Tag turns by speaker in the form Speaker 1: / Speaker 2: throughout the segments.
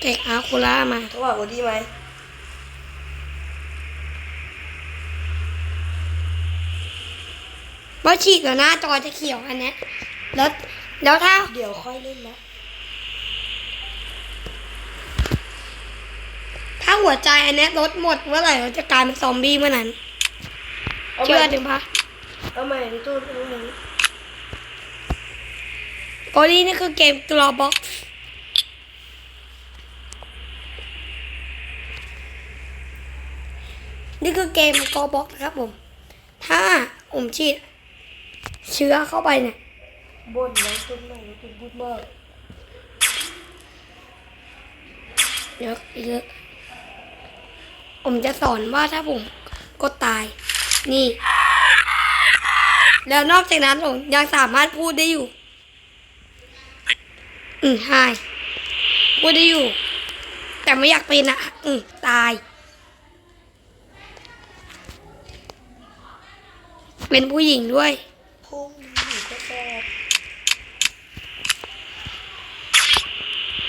Speaker 1: เตะอาคูล่ามา
Speaker 2: เขาบอกว่าดีไหม
Speaker 1: ว่าฉีกแล้วหน้าจอจะเขียวอันเนี้ยแล้วแล้วถ้า
Speaker 2: เดี๋ยวค่อยเล่นนะ
Speaker 1: ถ้าหัวใจอันเนี้ยลดหมดเมื่อไหร่เราจะกลายเป็นซอมบี้เมื่อนั้น
Speaker 2: เอาให
Speaker 1: เชื่อ
Speaker 2: ม่
Speaker 1: ถึงปะ
Speaker 2: เอาใหม่พี่ตูนเอาใหม่
Speaker 1: โอ้นี่นี่คือเกมกลอบ็อก นี่คือเกมกลอบ็อกนะครับผม ถ้าผมฉีดเชื้อเข้าไปเนี่ย
Speaker 2: บนแล้วตูนใหม่แล้วตูนพูดมาก
Speaker 1: เยอะเยอะผมจะสอนว่าถ้าผมก็ตาย นี่ แล้วนอกจากนั้นผมยังสามารถพูดได้อยู่ อืมใช่พูดได้อยู่ แต่ไม่อยากเป็นอะ อืมตาย เป็นผู้หญิงด้วย
Speaker 2: พุ่งหนูก็แซ่บ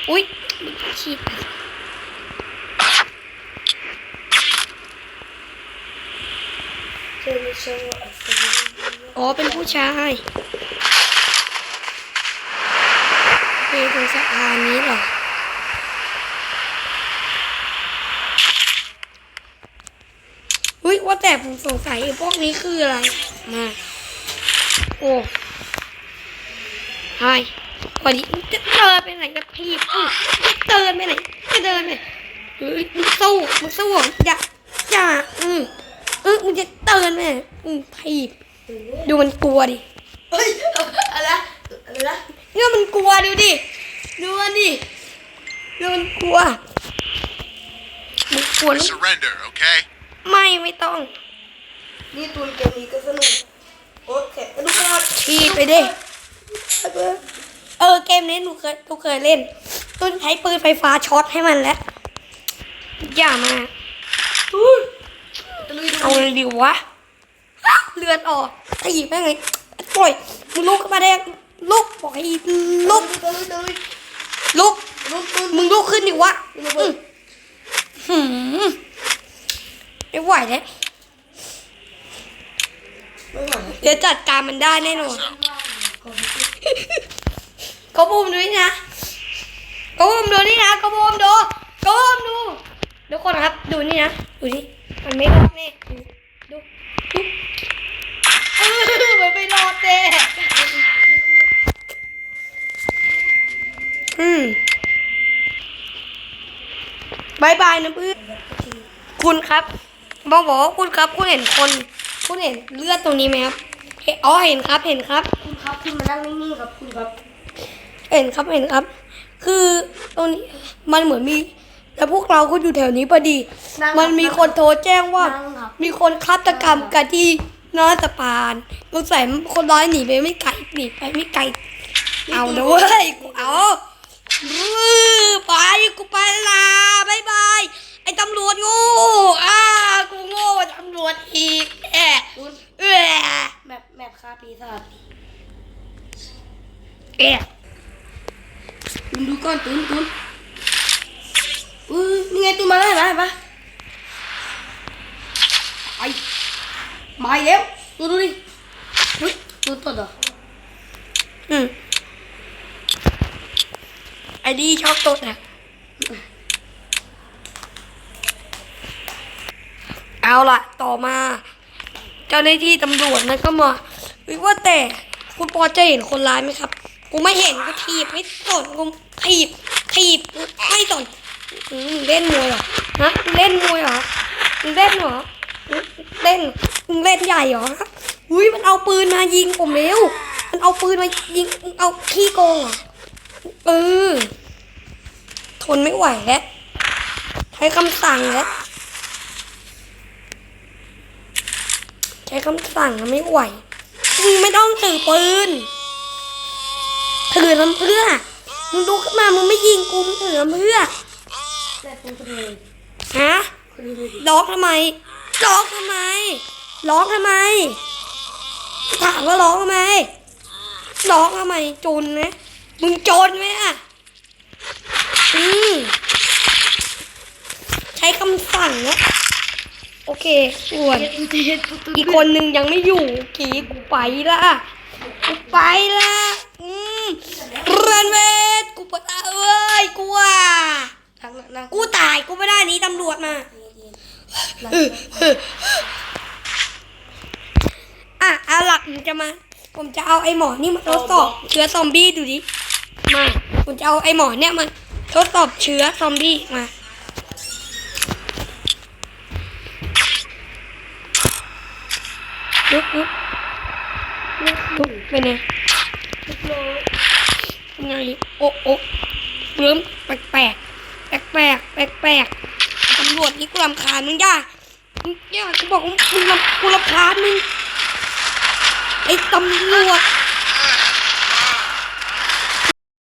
Speaker 1: อุ้ยฉีด
Speaker 2: เจอไม่เชื่ออัศวิน
Speaker 1: อ๋อ เป็นผู้ชายเป็นตรงสะพานนี้เหรอ อุ้ยว่าแต่ผมสงสัยไอ้พวกนี้คืออะไร มา โอ้ไฮวันนี้จะเดินไปไหนจะพีบอื้อจะเดินไปไหนจะเดินไปไหนเฮ้ยมึงสู้มึงสู้อย่าอย่าอืมเออมึงจะเดินไปไหนอืมพีบดูมันกลัวดิ
Speaker 2: เฮ้ยอะไรนะอะไรนะ
Speaker 1: เนี่ยมันกลัวดูดิดูมันดิดูมันกลัวมันกลัวแล้ว
Speaker 3: Surrender, okay?
Speaker 1: ไม่ไม่ต้อง
Speaker 2: นี่ตูนเกมนี้ก็สนุก โอ้แขกกระดูกขาด
Speaker 1: ทีไปดิ เออเกมนี้หนูเคยหนูเคยเล่นต้นใช้ปืนไฟฟ้าช็อตให้มันแล้ว อย่ามา
Speaker 2: ตูนตะลุยดู
Speaker 1: เอาเลยดิวะอ้าวเลือดออกตีแม่งไงปล่อยมึงลุกขึ้นมาได้ยังลุกบอกให้ลุก
Speaker 2: ตะลุยตะลุย
Speaker 1: ลุก
Speaker 2: ลุกตูน
Speaker 1: มึงลุกขึ้นดิวะ
Speaker 2: ระเบิด
Speaker 1: หืม ไม่ไหวแล้ว
Speaker 2: ไม่ไหว
Speaker 1: เดี๋ยวจัดการมันได้แน่นอนเขาบูมดูนี่นะเขาบูมดูนี่นะเขาบูมดูเขาบูมดูทุกคนครับ ดูนี่นะ ดูนี่มันไม่รอดแน่ดูดูดูเออมันไม่รอดแน่อืมบายบายนะเพื่อนคุณครับ บอกบอกว่าคุณครับคุณเห็นคน คุณเห็นเลือดตรงนี้ไหมครับเห็นอ๋อเห็นครับเห็นครับ
Speaker 2: คุณครับคุณมานั่งนิ่งๆครับคุณครับ
Speaker 1: เห็นครับเห็นครับ คือตรงนี้มันเหมือนมีแล้วพวกเราก็อยู่แถวนี้พอดี
Speaker 2: นั่งครับ
Speaker 1: มันมีคนโทรแจ้งว่า
Speaker 2: นั่งครับ
Speaker 1: มีคนฆาตกรรมกันที่หน้าสะพานสงสัยคนร้ายหนีไปไม่ไกลหนีไปไม่ไกล เอาด้วยกูเอาอื้อไปกูไปละบายบาย ไอ้ตำรวจโงูอ้ากูโง่กว่าตำรวจอีกแอะเอะ
Speaker 2: แมปแมปฆ่าปีศาจ
Speaker 1: แอะ
Speaker 2: ตูนดูก่อนตูนตูนอุ้ยนี่ไงตูนมาแล้วเห็นปะเห็นปะไอมาแล้วตูนดูดิเฮ้ยตูนตดเหรอ
Speaker 1: อืมไอ้ดีชอบตดอะเอาล่ะ ต่อมา เจ้าหน้าที่ตำรวจนะก็มาวิว่าแต่คุณปอจะเห็นคนร้ายไหมครับ กูไม่เห็นกูถีบไม่สนกูถีบถีบไม่สนมึงเล่นมวยเหรอฮะมึงเล่นมวยเหรอมึงเล่นเหรอเล่นมึงเล่นใหญ่เหรอฮะอุ้ยมันเอาปืนมายิงผมเร็วมันเอาปืนมายิงมึงเอาขี้โกงเหรอเออทนไม่ไหวแล้วใช้คำสั่งแล้วใช้คำสั่งแล้วไม่ไหวมึงไม่ต้องถือปืน ถือทำเพื่อ มึงดูขึ้นมา มึงไม่ยิงกู มึงถือทำเพื่อฮะ
Speaker 2: ลยดิ
Speaker 1: ร้องทำไมร้องทำไมร้องทำไม ถามว่าร้องทำไมร้องทำไมจนนะมึงจนไหมอะอืมช้คำสั่งนะโอเคส่วนอีกคนนึงยังไม่อยู่ กี่กูไปละกูไปละ เรนเวทกูไปละเอ้ยกูว่า
Speaker 2: นั่งนั่ง
Speaker 1: กูตายกูไม่ได้หนีตำรวจมาอะเอาหลักผมจะมา ผมจะเอาไอ้หมอนี่มาทดสอบเชื้อซอมบี้ดูดิมาผมจะเอาไอ้หมอเนี่ยมาทดสอบเชื้อซอมบี้มาลุกลุกลุกเป็นไงเป็น ไงโอ้โอ้เริ่มแปลกแปลกแปลกแปลกแปลกตำรวจนี่กูรำคาญมึงย่ามึงย่ากูบอกว่ามึงรำกูรำคาญมึงไอ้ตำรวจ